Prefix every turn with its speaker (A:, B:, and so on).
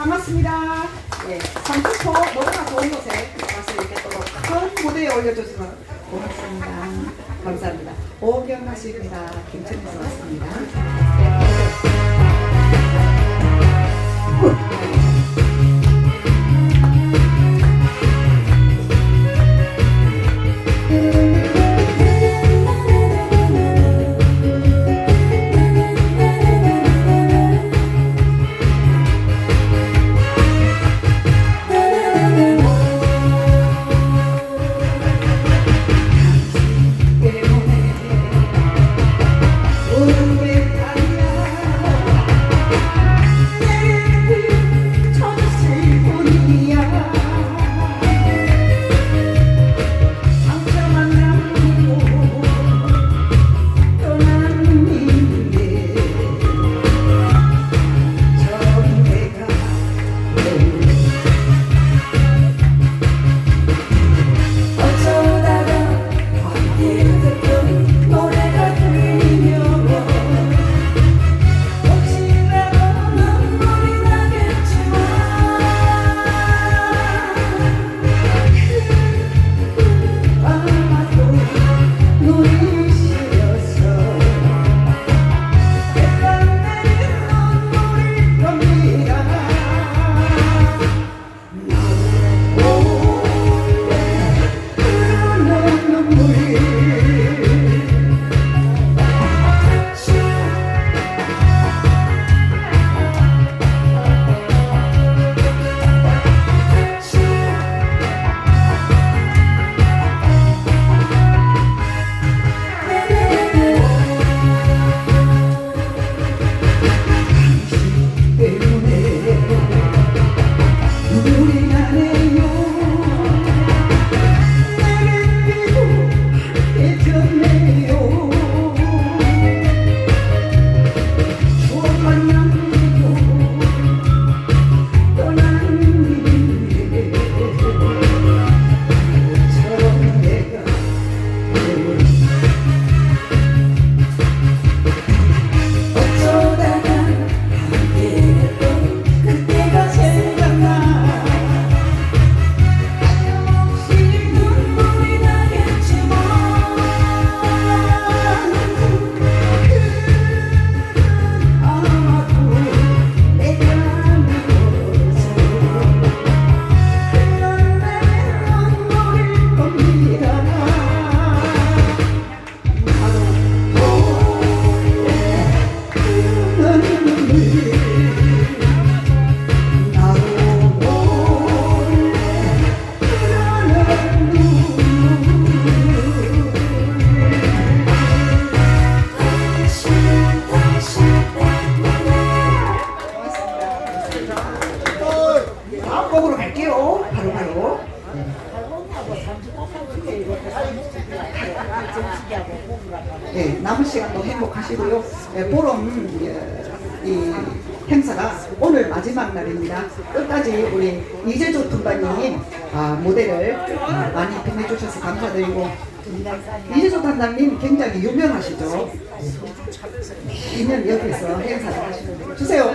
A: 반갑습니다. 예, 삼천포 너무나 좋은 곳에 이렇게 또큰 무대에 올려주셔서 고맙습니다. 감사합니다. 오경아 씨입니다. 김천에서 왔습니다. 때 네, 남은 시간도 행복하시고요. 네, 보름 예, 이 행사가 오늘 마지막 날입니다. 끝까지 우리 이재조 분반님 아, 무대를 아, 많이 빛내주셔서 감사드리고 이재조 단장님 굉장히 유명하시죠. 매년 여기서 행사를 하시는데 주세요.